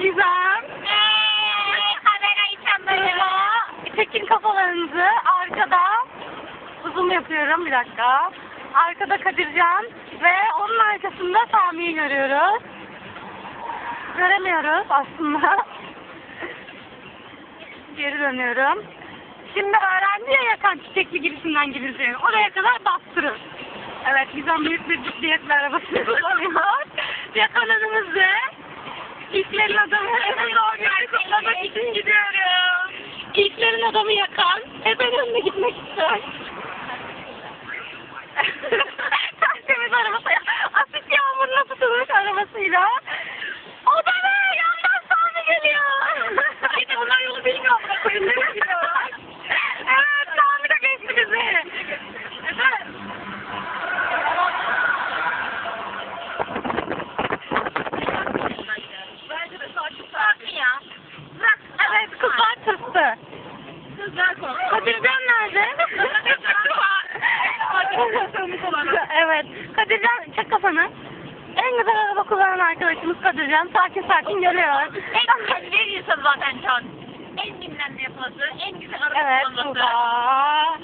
Gizem. Eee kamerayı çamlarına. Çekin kafalarınızı. Arkada uzun yapıyorum bir dakika. Arkada Kadircan ve onun arkasında Sami'yi görüyoruz. Göremiyoruz aslında. Geri dönüyorum. Şimdi öğrendi ya yakan çiçekli girişinden girileceğini. Oraya kadar bastırır. Evet, Gizem büyük bir cikliyetle arabasını kullanıyor. Yakaladığımızda İlklerin adamı hemen doğru kutlamak için gidiyorum. İlklerin adamı yakan. Hemen önüne gitmek istiyor. Tırstı. Kızlar korktu. Kadircan nerede? evet. Kadircan çek kafanı. En güzel araba kullanan arkadaşımız Kadircan. Sakin sakin geliyor. En güzel insan zaten şu an. En ne yapılası, en güzel araba Evet, kullanması. Tuba.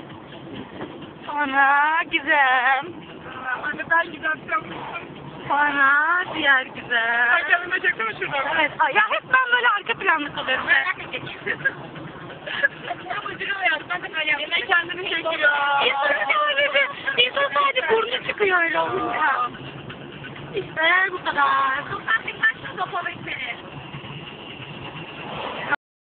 Sonra Gizem. Hadi ben gidiyorum. Sonra diğer Gizem. Ay kendime çeksene şuradan. Evet, ya hep ben böyle arka planda kalıyorum. Ben de çekeyim. Ama duruyor ben de kendini çekiyor. İnsan sadece, insan sadece burnu çıkıyor öyle olunca. İşte bu kadar.